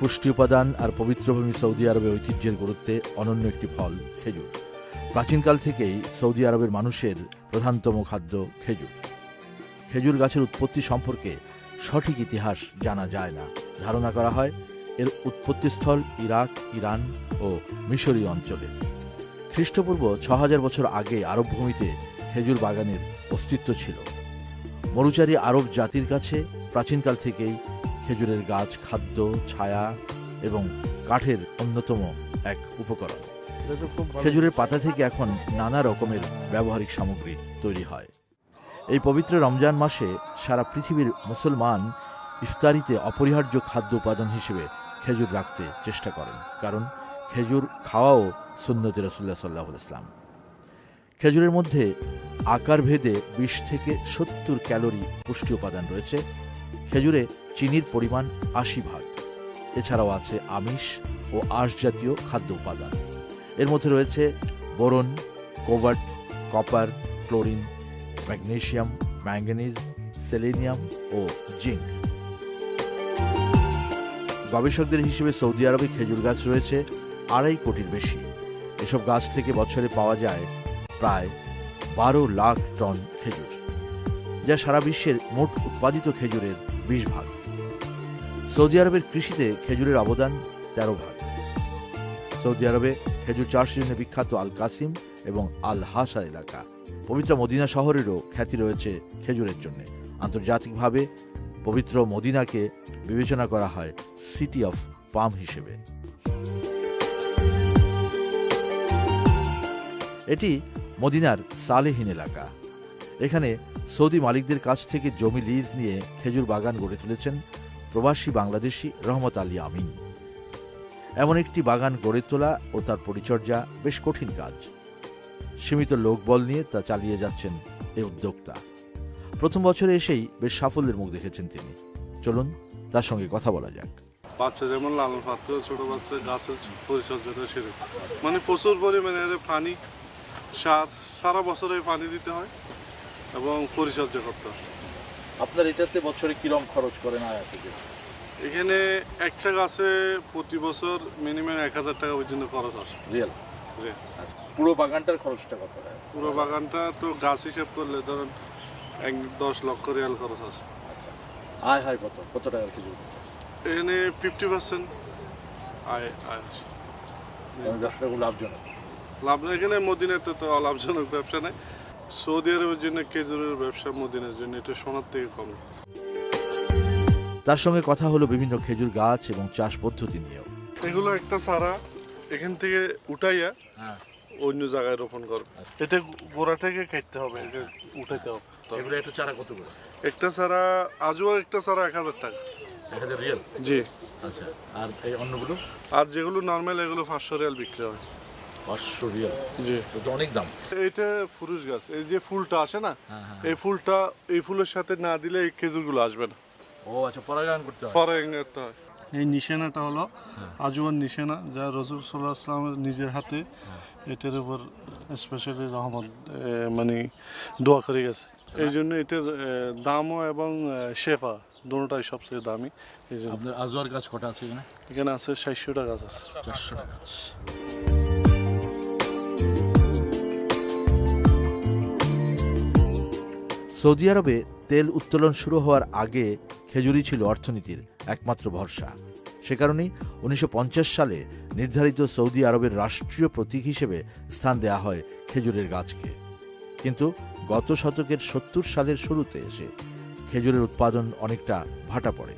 পুষ্টি উপাদান আর পবিত্র ভূমি সৌদি আরবে ঐতিহ্যের গুরুত্বে অনন্য একটি ফল, খেজুর। প্রাচীনকাল থেকেই সৌদি আরবের মানুষের প্রধানতম খাদ্য খেজুর। খেজুর গাছের উৎপত্তি সম্পর্কে সঠিক ইতিহাস জানা যায় না। ধারণা করা হয়, এর উৎপত্তিস্থল ইরাক, ইরান ও মিশরীয় অঞ্চলে। খ্রিস্টপূর্ব ছ হাজার বছর আগে আরব ভূমিতে খেজুর বাগানের অস্তিত্ব ছিল। মরুচারী আরব জাতির কাছে প্রাচীনকাল থেকেই খেজুরের গাছ খাদ্য ছায়া এবং কাঠের অন্যতম এক উপকরণ। খেজুরের পাতা থেকে এখন নানা রকমের ব্যবহারিক সামগ্রী তৈরি হয়। এই পবিত্র রমজান মাসে সারা পৃথিবীর মুসলমান ইফতারিতে অপরিহার্য খাদ্য উপাদান হিসেবে খেজুর রাখতে চেষ্টা করেন কারণ খেজুর খাওয়াও সুন্নতি রসুল্লাহ সাল্লাহ ইসলাম খেজুরের মধ্যে আকার ভেদে বিশ থেকে সত্তর ক্যালোরি পুষ্টি উপাদান রয়েছে খেজুরে চিনির পরিমাণ আশি ভাগ। এছাড়াও আছে আমিষ ও আঁশ জাতীয় খাদ্য উপাদান। এর মধ্যে রয়েছে boron cobalt copper, chlorine, magnesium, manganese, selenium ও জিঙ্ক। গবেষকদের হিসেবে সৌদি আরবে খেজুর গাছ রয়েছে আড়াই কোটির বেশি। এসব গাছ থেকে বছরে পাওয়া যায় প্রায় বারো লাখ টন খেজুর, যা সারা বিশ্বের মোট উৎপাদিত খেজুরের বিশ ভাগ। সৌদি আরবের কৃষিতে খেজুরের অবদান তেরো ভাগ। সৌদি আরবে খেজুর চাষের জন্য বিখ্যাত আল কাসিম এবং আল হাসা এলাকা। পবিত্র মদিনা শহরেরও খ্যাতি রয়েছে খেজুরের জন্য। আন্তর্জাতিকভাবে পবিত্র মদিনাকে বিবেচনা করা হয় সিটি অফ পাম হিসেবে। এটি মদিনার সালেহীন এলাকা। এখানে সৌদি মালিকদের কাছ থেকে জমি লিজ নিয়ে খেজুর বাগান গড়ে তুলেছেন প্রবাসী বাংলাদেশি রহমত আলী আমিন। এমন একটি বাগান গড়ে তোলা ও তার পরিচর্যা বেশ কঠিন কাজ। সীমিত লোকবল নিয়ে তা চালিয়ে যাচ্ছেন এই উদ্যোক্তা। প্রথম বছরে এসেই বেশ সাফল্যের মুখ দেখেছেন তিনি। চলুন, তার সঙ্গে কথা বলা যাক। বাচ্চা যেমন লালন পাত্র ছোট বাচ্চা, গাছের পরিচর্যাটা সেরে মানে প্রচুর পরিমাণে পানি, সার, সারা বছরে পানি দিতে হয়। এবং পরিচর্যা করতে হয় আপনার এটাতে বছরে কিরম খরচ করেন আয়া থেকে? এখানে একটা গাছে প্রতি বছর মিনিমাম এক হাজার টাকা পর্যন্ত খরচ আসে। রিয়েল? পুরো বাগানটার খরচটা কত? পুরো বাগানটা তো গাছ হিসেব করলে ধরুন এক দশ লক্ষ রিয়াল খরচ আছে আয় হয় কত? কত টাকার খেজুর এখানে ফিফটি পার্সেন্ট আয় আয় আসে। ব্যবসাগুলো লাভজনক। লাভ এখানে মদিনাতে তো অলাভজনক ব্যবসা নেই। সৌদি আরবের জন্য খেজুরের ব্যবসা মদিনার জন্য এটা সোনার থেকে কম তার সঙ্গে কথা হলো বিভিন্ন খেজুর গাছ এবং চাষ পদ্ধতি নিয়েও। এগুলো একটা চারা এখান থেকে উঠাইয়া হ্যাঁ। অন্য জায়গায় রোপণ করবে। এটা গোড়া থেকে কাটতে হবে এটা উঠাইতে হবে। এগুলো একটা চারা কত করে? একটা চারা আজও একটা চারা এক হাজার টাকা। এক হাজার রিয়েল? জি। আচ্ছা। আর এই অন্যগুলো? আর যেগুলো নর্মাল এগুলো পাঁচশো রিয়াল বিক্রি হয়। পাঁচশো রিয়েল। জি। তো অনেক দাম। ফুরুষ গাছ। এই যে ফুলটা আসে না হ্যাঁ হ্যাঁ। এই ফুলটা এই ফুলের সাথে না দিলে এই খেজুরগুলো আসবে না। ও আচ্ছা পরাগায়ন করতে হয়। পরে করতে হয়। এই নিশানাটা হলো নিশানা যা রসুল সাল্লাহ আসলামের নিজের হাতে। এটার উপর স্পেশালি রহমত মানে দোয়া করে গেছে। এই জন্য এটার দামও এবং শেফা দুটোটাই সবচেয়ে দামি। এই জন্য আপনার আজওয়ার গাছ কটা আছে এখানে? এখানে আছে ষাটশোটা গাছ আছে। চারশোটা গাছ। সৌদি আরবে তেল উত্তোলন শুরু হওয়ার আগে খেজুরি ছিল অর্থনীতির একমাত্র ভরসা। সে কারণেই উনিশশো পঞ্চাশ সালে নির্ধারিত সৌদি আরবের রাষ্ট্রীয় প্রতীক হিসেবে স্থান দেওয়া হয় খেজুরের গাছকে। কিন্তু গত শতকের সত্তর সালের শুরুতে এসে খেজুরের উৎপাদন অনেকটা ভাটা পড়ে।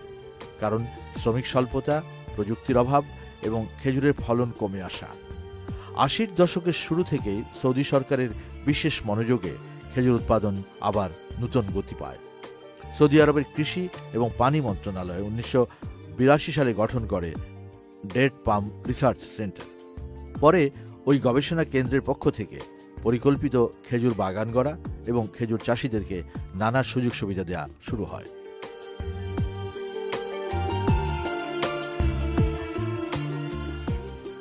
কারণ শ্রমিক স্বল্পতা, প্রযুক্তির অভাব এবং খেজুরের ফলন কমে আসা। আশির দশকের শুরু থেকেই সৌদি সরকারের বিশেষ মনোযোগে খেজুর উৎপাদন আবার নূতন গতি পায়। সৌদি আরবের কৃষি এবং পানি মন্ত্রণালয় উনিশশো বিরাশি সালে গঠন করে ডেট পাম রিসার্চ সেন্টার। পরে ওই গবেষণা কেন্দ্রের পক্ষ থেকে পরিকল্পিত খেজুর বাগান গড়া এবং খেজুর চাষিদেরকে নানা সুযোগ সুবিধা দেওয়া শুরু হয়।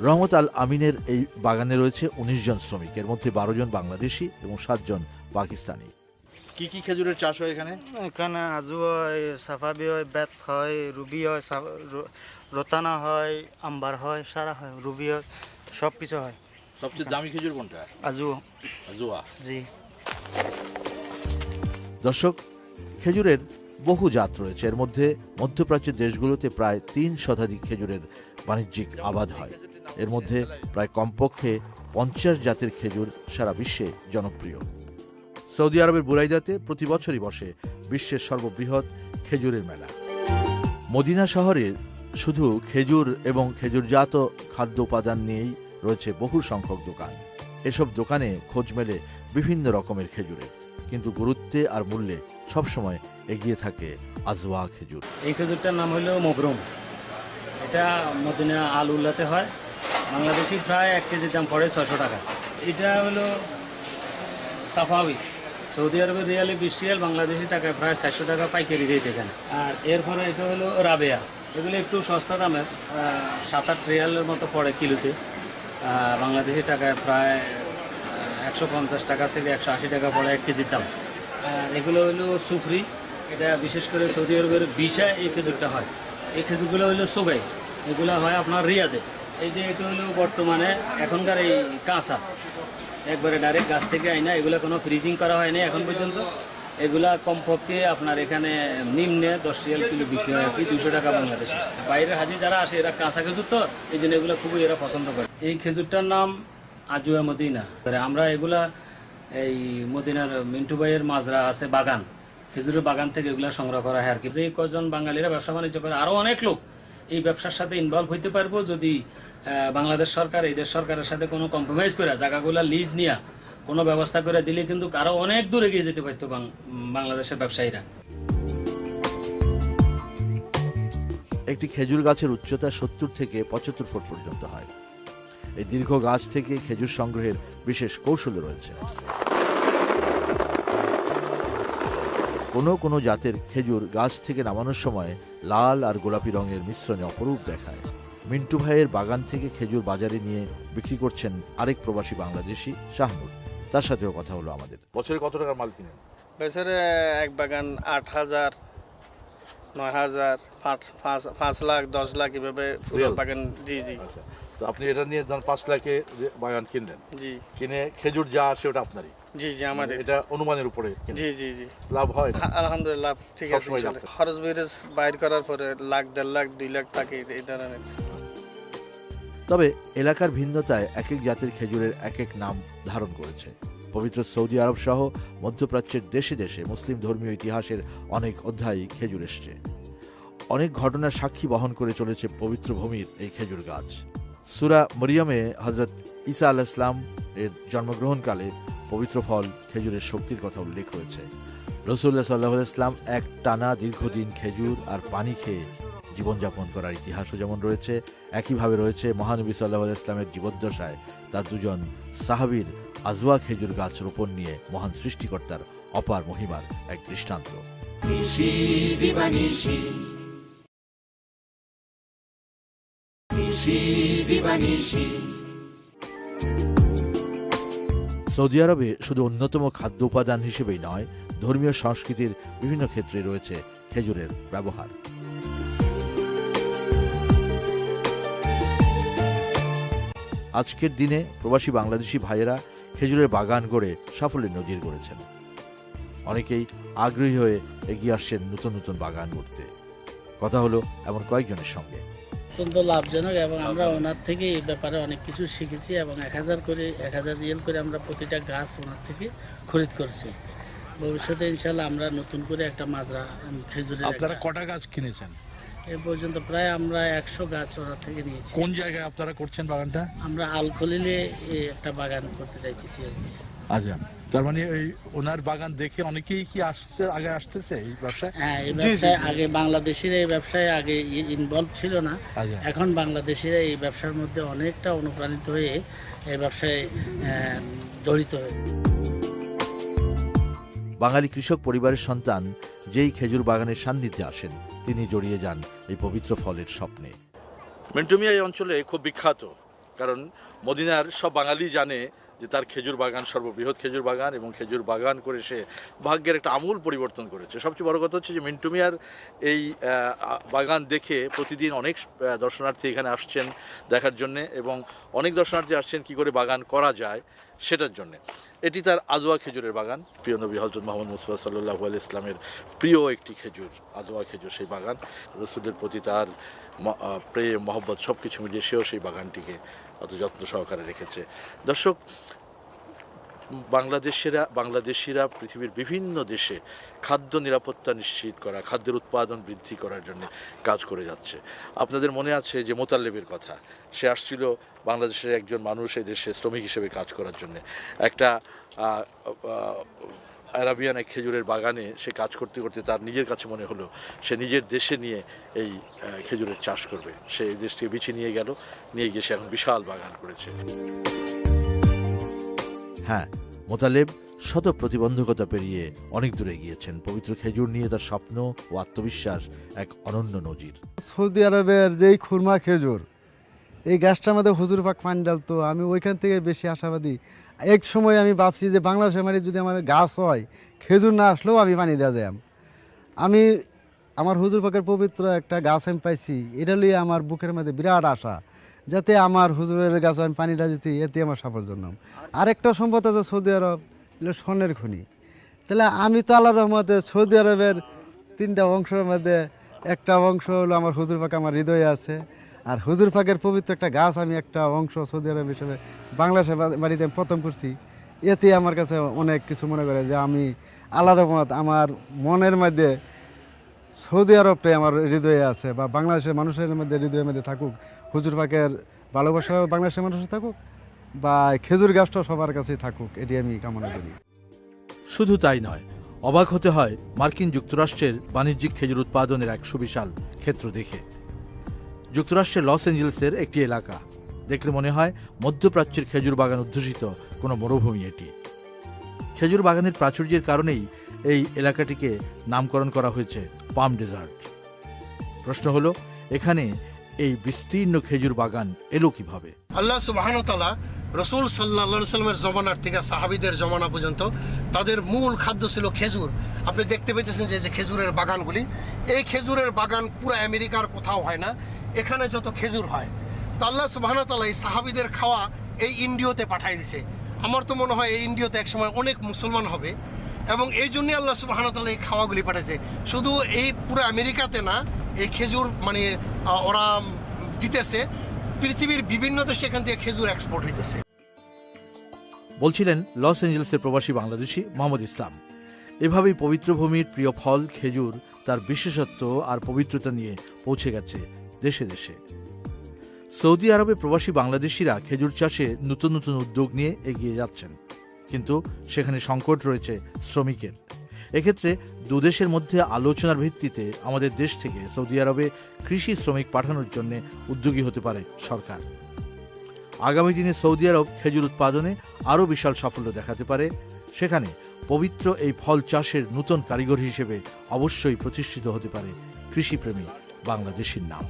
রহমত আল আমিনের এই বাগানে রয়েছে উনিশ জন শ্রমিক, এর মধ্যে বারো জন বাংলাদেশি এবং সাতজন পাকিস্তানি। কি কি খেজুরের চাষ হয় এখানে? এখানে আজু হয় সাফাবি হয় বেত হয় রুবি হয় রতানা হয় আম্বার হয় সারা হয় রুবি হয় সব কিছু হয়। সবচেয়ে দামি খেজুর কোনটা? আজু। জুয়া জি। দর্শক খেজুরের বহু জাত রয়েছে। এর মধ্যে মধ্যপ্রাচ্যের দেশগুলোতে প্রায় তিন শতাধিক খেজুরের বাণিজ্যিক আবাদ হয়। এর মধ্যে প্রায় কমপক্ষে পঞ্চাশ জাতের খেজুর সারা বিশ্বে জনপ্রিয়। সৌদি আরবের বুরাইদাতে প্রতি বছরই বসে বিশ্বের সর্ববৃহৎ খেজুরের মেলা। মদিনা শহরের শুধু খেজুর এবং খেজুরজাত খাদ্য উপাদান নিয়েই রয়েছে বহু সংখ্যক দোকান। এসব দোকানে খোঁজ মেলে বিভিন্ন রকমের খেজুরে কিন্তু গুরুত্বে আর মূল্যে সবসময় এগিয়ে থাকে আজওয়া খেজুর। এই খেজুরটার নাম হলো মবরুম এটা মদিনা আল উল্লাতে হয়। বাংলাদেশি প্রায় এক কেজির দাম পড়ে ছশো টাকা। এটা হলো সাফাউই সৌদি আরবের রিয়ালে বিশ রিয়াল, বাংলাদেশি টাকায় প্রায় চারশো টাকা পাইকারি রেট এখানে। আর এরপরে এটা হলো রাবেয়া। এগুলো একটু সস্তা দামের সাত আট রিয়ালের মতো পড়ে কিলোতে। বাংলাদেশি টাকায় প্রায় একশো পঞ্চাশ টাকা থেকে একশো আশি টাকা পড়ে এক কেজির দাম। আর এগুলো হলো সুফরি। এটা বিশেষ করে সৌদি আরবের বিশা এই খেজুরটা হয়। এই খেজুরগুলো হলো সোগাই। এগুলো হয় আপনার রিয়াদে। এই যে এটা হলো বর্তমানে এখনকার এই কাঁচা। একবারে ডাইরেক্ট গাছ থেকে আয় আইনা, এগুলো কোনো ফ্রিজিং করা হয়নি এখন পর্যন্ত। এগুলা কমপক্ষে আপনার এখানে নিম্নে দশ রিয়াল কিলো বিক্রি হয় আর কি দুশো টাকা বাংলাদেশে। বাইরের হাজি যারা আসে, এরা কাঁচা খেজুর তো, এই জন্য এগুলো খুবই এরা পছন্দ করে। এই খেজুরটার নাম আজুয়া মদিনা। আমরা এগুলা এই মদিনার মিন্টু ভাইয়ের মাজরা আছে বাগান। খেজুরের বাগান থেকে এগুলো সংগ্রহ করা হয় আর কি। যে কজন বাঙালিরা ব্যবসা বাণিজ্য করে আরও অনেক লোক এই ব্যবসার সাথে ইনভলভ হইতে পারব যদি বাংলাদেশ সরকার, এই দেশ সরকারের সাথে কোনো কম্প্রোমাইজ করে জায়গাগুলা লিজ নিয়ে কোনো ব্যবস্থা করে দিলে কিন্তু আরও অনেক দূরে গিয়ে যেতে পারতো বাংলাদেশের ব্যবসায়ীরা। একটি খেজুর গাছের উচ্চতা সত্তর থেকে পঁচাত্তর ফুট পর্যন্ত হয়। এই দীর্ঘ গাছ থেকে খেজুর সংগ্রহের বিশেষ কৌশল রয়েছে। কোনো কোনো জাতের খেজুর গাছ থেকে নামানোর সময় লাল আর গোলাপি রঙের মিশ্রণে অপরূপ দেখায়। মিন্টু ভাইয়ের বাগান থেকে খেজুর বাজারে নিয়ে বিক্রি করছেন আরেক প্রবাসী বাংলাদেশি শাহনুর তার সাথেও কথা হলো আমাদের। বছরে কত টাকার মাল কিনেন? বছরে এক বাগান আট হাজার নয় হাজার পাঁচ লাখ দশ লাখ এভাবে পুরো Real? বাগান জি জি। আচ্ছা। তো আপনি এটা নিয়ে ধরেন পাঁচ লাখে বাগান কিনলেন। জি। কিনে খেজুর যা আসে ওটা আপনারই? জি জি আমাদের। এটা অনুমানের উপরে জি জি জি। লাভ হয় আলহামদুলিল্লাহ ঠিক আছে। খরচ বেরস বাইর করার পরে লাখ দেড় লাখ দুই লাখ থাকে এই ধরনের। তবে এলাকার ভিন্নতায় এক এক জাতের খেজুরের এক এক নাম ধারণ করেছে। পবিত্র সৌদি আরব সহ মধ্যপ্রাচ্যের দেশে দেশে মুসলিম ধর্মীয় ইতিহাসের অনেক অধ্যায় খেজুর এসছে। অনেক ঘটনার সাক্ষী বহন করে চলেছে পবিত্র ভূমির এই খেজুর গাছ। সুরা মরিয়মে হজরত ঈসা আল ইসলাম এর জন্মগ্রহণকালে পবিত্র ফল খেজুরের শক্তির কথা উল্লেখ রয়েছে রসুল্লাহ সাল্লাহ ইসলাম এক টানা দীর্ঘদিন খেজুর আর পানি খেয়ে জীবনযাপন করার ইতিহাসও যেমন রয়েছে, একইভাবে রয়েছে মহানবী সাল্লাহ ইসলামের জীবদ্দশায় তার দুজন সাহাবীর আজওয়া খেজুর গাছ রোপণ নিয়ে মহান সৃষ্টিকর্তার অপার মহিমার এক দৃষ্টান্ত। সৌদি আরবে শুধু অন্যতম খাদ্য উপাদান হিসেবেই নয়, ধর্মীয় সংস্কৃতির বিভিন্ন ক্ষেত্রে রয়েছে খেজুরের ব্যবহার। আজকের দিনে প্রবাসী বাংলাদেশি ভাইয়েরা খেজুরের বাগান গড়ে সাফল্যের নজির গড়েছেন। অনেকেই আগ্রহী হয়ে এগিয়ে আসছেন নতুন নতুন বাগান গড়তে। কথা হলো এমন কয়েকজনের সঙ্গে। অত্যন্ত লাভজনক এবং আমরা ওনার থেকে এই ব্যাপারে অনেক কিছু শিখেছি এবং এক হাজার করে এক হাজার রিয়েল করে আমরা প্রতিটা গাছ ওনার থেকে খরিদ করছি। ভবিষ্যতে ইনশাল্লাহ আমরা নতুন করে একটা মাজরা খেজুরের আপনারা কটা গাছ কিনেছেন? এ পর্যন্ত প্রায় আমরা একশো গাছ ওনার থেকে নিয়েছি। কোন জায়গায় আপনারা করছেন বাগানটা? আমরা আলখলিলে একটা বাগান করতে চাইতেছি আর কি। আচ্ছা। তার মানে ওই ওনার বাগান দেখে অনেকেই কি আসছে আগে আসতেছে এই ব্যবসায়? হ্যাঁ এই ব্যবসায় আগে বাংলাদেশিরা এই ব্যবসায় আগে ইনভলভ ছিল না। আচ্ছা। এখন বাংলাদেশিরা এই ব্যবসার মধ্যে অনেকটা অনুপ্রাণিত হয়ে এই ব্যবসায় জড়িত হয়ে বাঙালি কৃষক পরিবারের সন্তান যেই খেজুর বাগানের সান্নিধ্যে আসেন তিনি জড়িয়ে যান এই পবিত্র ফলের স্বপ্নে। মেন্টুমিয়া এই অঞ্চলে খুব বিখ্যাত কারণ মদিনার সব বাঙালি জানে যে তার খেজুর বাগান সর্ববৃহৎ খেজুর বাগান এবং খেজুর বাগান করে সে ভাগ্যের একটা আমূল পরিবর্তন করেছে। সবচেয়ে বড় কথা হচ্ছে যে মিন্টু মিয়ার এই বাগান দেখে প্রতিদিন অনেক দর্শনার্থী এখানে আসছেন দেখার জন্যে এবং অনেক দর্শনার্থী আসছেন কি করে বাগান করা যায় সেটার জন্যে। এটি তার আজোয়া খেজুরের বাগান। প্রিয় নবী হজরত মোহাম্মদ মুস্তফা সাল্লাহ আল ইসলামের প্রিয় একটি খেজুর, আজোয়া খেজুর সেই বাগান। রসুদের প্রতি তার প্রেম, মহব্বত সব কিছু মিলিয়ে সেও সেই বাগানটিকে অত যত্ন সহকারে রেখেছে। দর্শক, বাংলাদেশেরা, বাংলাদেশিরা পৃথিবীর বিভিন্ন দেশে খাদ্য নিরাপত্তা নিশ্চিত করা, খাদ্যের উৎপাদন বৃদ্ধি করার জন্য কাজ করে যাচ্ছে। আপনাদের মনে আছে যে মোতাল্লেবের কথা, সে আসছিল বাংলাদেশের একজন মানুষ দেশে শ্রমিক হিসেবে কাজ করার জন্য। একটা আরাবিয়ান এক খেজুরের বাগানে সে কাজ করতে করতে তার নিজের কাছে মনে হলো সে নিজের দেশে নিয়ে এই খেজুরের চাষ করবে। সে এই দেশ থেকে বিছে নিয়ে গেল নিয়ে গিয়ে সে এখন বিশাল বাগান করেছে। হ্যাঁ মোতালেব শত প্রতিবন্ধকতা পেরিয়ে অনেক দূরে গিয়েছেন। পবিত্র খেজুর নিয়ে তার স্বপ্ন ও আত্মবিশ্বাস এক অনন্য নজির। সৌদি আরবের যেই খুরমা খেজুর এই গাছটার আমাদের হুজুর পাক পানি ডালতো আমি ওইখান থেকে বেশি আশাবাদী। এক সময় আমি ভাবছি যে বাংলাদেশের মানে যদি আমার গাছ হয়, খেজুর না আসলেও আমি পানি দেওয়া যায় আমি আমার হুজুর পাকের পবিত্র একটা গাছ আমি পাইছি, এটা লিয়ে আমার বুকের মধ্যে বিরাট আশা, যাতে আমার হুজুরের গাছ আমি পানিটা যেতে এতে আমার সাফল্য জন্য আরেকটা সম্পদ আছে সৌদি আরব স্বর্ণের খনি। তাহলে আমি তো আল্লাহ রহমতে সৌদি আরবের তিনটা অংশের মধ্যে একটা অংশ হলো আমার হুজুর পাক আমার হৃদয়ে আছে। আর হুজুর পাকের পবিত্র একটা গাছ আমি একটা অংশ সৌদি আরব হিসেবে বাংলাদেশের বা- বাড়িতে প্রথম করছি। এতে আমার কাছে অনেক কিছু মনে করে যে আমি আলাদা মত, আমার মনের মধ্যে সৌদি আরবটাই আমার হৃদয়ে আছে বা বাংলাদেশের মানুষের মধ্যে হৃদয়ের মধ্যে থাকুক, হুজুর পাকের ভালোবাসা বাংলাদেশের মানুষের থাকুক বা খেজুর গাছটা সবার কাছেই থাকুক, এটি আমি কামনা করি। শুধু তাই নয়, অবাক হতে হয় মার্কিন যুক্তরাষ্ট্রের বাণিজ্যিক খেজুর উৎপাদনের এক সুবিশাল ক্ষেত্র দেখে। যুক্তরাষ্ট্রের লস অ্যাঞ্জেলেসের একটি এলাকা। দেখলে মনে হয় মধ্যপ্রাচ্যের খেজুর বাগান অধ্যুষিত কোনো মরুভূমি এটি। খেজুর বাগানের প্রাচুর্যের কারণেই এই এলাকাটিকে নামকরণ করা হয়েছে পাম ডেজার্ট। প্রশ্ন হলো, এখানে এই বিস্তীর্ণ খেজুর বাগান এলো কীভাবে? আল্লাহ সুবাহান তালা রসুল সাল্লা সাল্লামের জমানার থেকে সাহাবিদের জমানা পর্যন্ত তাদের মূল খাদ্য ছিল খেজুর। আপনি দেখতে পেতেছেন যে খেজুরের বাগানগুলি, এই খেজুরের বাগান পুরো আমেরিকার কোথাও হয় না। এখানে যত খেজুর হয়, তো আল্লাহ সুবাহান এই সাহাবিদের খাওয়া এই ইন্ডিয়াতে পাঠাই দিছে। আমার তো মনে হয় এই ইন্ডিয়াতে একসময় অনেক মুসলমান হবে এবং এই জন্যই আল্লাহ সুবাহান তালা এই খাওয়াগুলি পাঠাইছে। শুধু এই পুরো আমেরিকাতে না, এই খেজুর মানে ওরা দিতেছে। পৃথিবীর বিভিন্ন দেশে এখান থেকে খেজুর এক্সপোর্ট হইতেছে। বলছিলেন লস অ্যাঞ্জেলেসের প্রবাসী বাংলাদেশি মোহাম্মদ ইসলাম। এভাবেই পবিত্র ভূমির প্রিয় ফল, খেজুর, তার বিশেষত্ব আর পবিত্রতা নিয়ে পৌঁছে গেছে দেশে দেশে। সৌদি আরবে প্রবাসী বাংলাদেশিরা খেজুর চাষে নতুন নতুন উদ্যোগ নিয়ে এগিয়ে যাচ্ছেন। কিন্তু সেখানে সংকট রয়েছে শ্রমিকের। এক্ষেত্রে দুদেশের মধ্যে আলোচনার ভিত্তিতে আমাদের দেশ থেকে সৌদি আরবে কৃষি শ্রমিক পাঠানোর জন্য উদ্যোগী হতে পারে সরকার। আগামী দিনে সৌদি আরব খেজুর উৎপাদনে আরও বিশাল সাফল্য দেখাতে পারে। সেখানে পবিত্র এই ফল চাষের নতুন কারিগর হিসেবে অবশ্যই প্রতিষ্ঠিত হতে পারে কৃষিপ্রেমী বাংলাদেশের নাম।